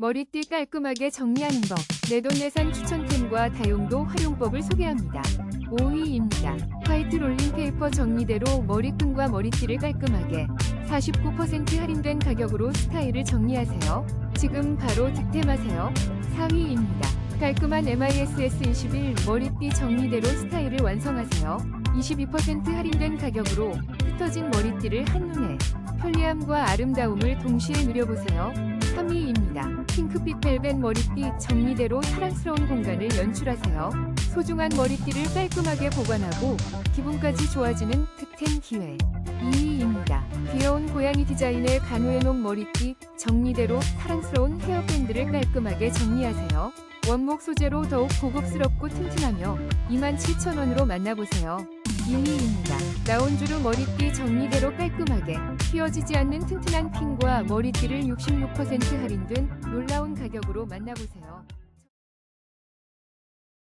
머리띠 깔끔하게 정리하는 법. 내돈내산 추천템과 다용도 활용법을 소개합니다. 5위입니다. 화이트 롤링 페이퍼 정리대로 머리끈과 머리띠를 깔끔하게 49% 할인된 가격으로 스타일을 정리하세요. 지금 바로 득템하세요. 4위입니다. 깔끔한 MISS21 머리띠 정리대로 스타일을 완성하세요. 22% 할인된 가격으로 흩어진 머리띠를 한눈에 편리함과 아름다움을 동시에 누려보세요. 3위입니다. 핑크빛 벨벳 머리띠 정리대로 사랑스러운 공간을 연출하세요. 소중한 머리띠를 깔끔하게 보관하고 기분까지 좋아지는 득템 기회. 2위입니다. 귀여운 고양이 디자인의 간호해놓은 머리띠 정리대로 사랑스러운 헤어밴드를 깔끔하게 정리하세요. 원목 소재로 더욱 고급스럽고 튼튼하며 27,000원으로 만나보세요. 1위입니다. 라운주르 머리띠 정리대로 깔끔하게 휘어지지 않는 튼튼한 핀과 머리띠를 66% 할인된 놀라운 가격으로 만나보세요.